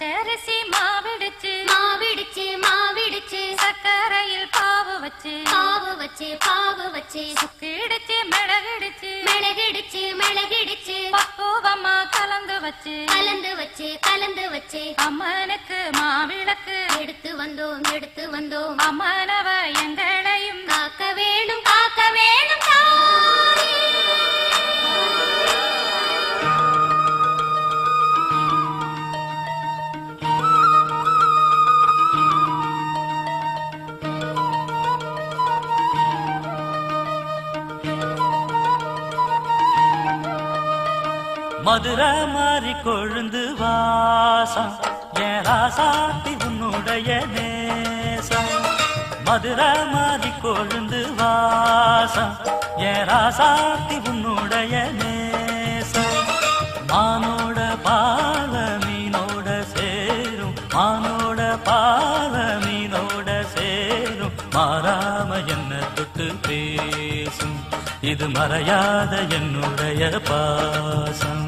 பச்சரிசி மாவிடுச்சு மாவிடுச்சு மாவிடுச்சு. சக்கரையில் பாவு வச்சு பாவு வச்சு பாவு வச்சு. சுக்கிடுச்சு மிளகிடுச்சு மிளகிடுச்சு மிளகிடுச்சு. பக்குவமா கலந்து வச்சு கலந்து வச்சு கலந்து வச்சு. அம்மனுக்கு மாவிளக்கு. எடுத்து வந்தோம் எடுத்து வந்தோம். அம்மனவ எங்களையும் மதுரை மாறி கொழுந்து வாசம். என் ராசாத்தி உன்னுடைய நேசம். மதுரை மாறி கொழுந்து வாசம். என் ராசாத்தி உன்னுடைய நேசம். மானோட பால மீனோட சேரும். மானோட பால மீனோட சேரும். மாறாம என்ன தொட்டு பேசும்? இது மறையாத என்னுடைய பாசம்.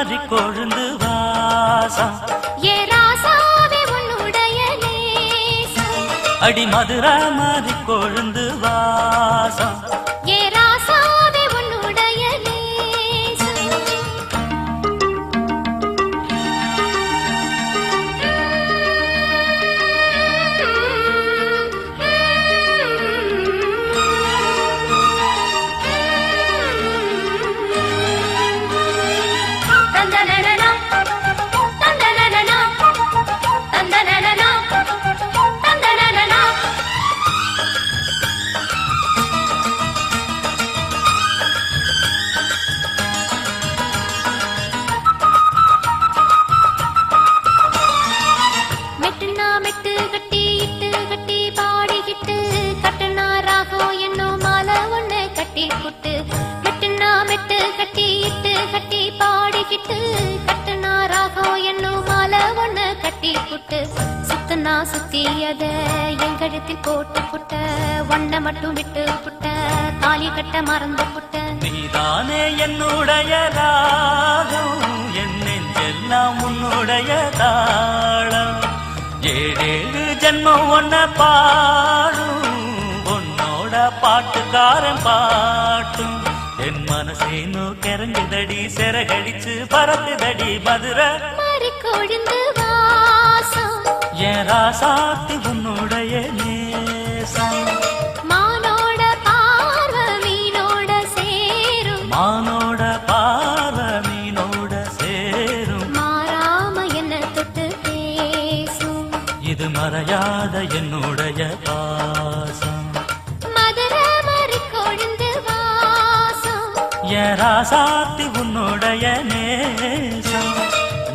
மாறி கொழுந்து வாசம் அடி மதுரா மாறி கொழுந்து வாசம் சுத்தனா சுத்தி அத எங்கழுத்தில் போட்டு புட்ட ஒன்ன மட்டும் விட்டு புட்ட தாலி கட்ட மறந்து புட்ட. நீதானே என்னுடைய ராகம் என் நெஞ்செல்லாம் உன்னுடைய தாளம் ஏழேழு ஜென்மம் ஒன்ன பாடும் உன்னோட பாட்டுக்காரன் பாட்டும். என் மனசேனோ கிறங்குதடி சிறகடிச்சு பறக்குதடி மதுரை. கொழுந்து வாசம் என் ராசாத்தி உன்னுடைய நேசம். மானோட பார்வை மீனோட சேரும். மானோட பார்வ மீனோட சேரும். மாறாம என்ன தொட்டு பேசும். இது மறையாத என்னுடைய பாசம். என் ராசாத்தி உன்னுடைய நேசம்.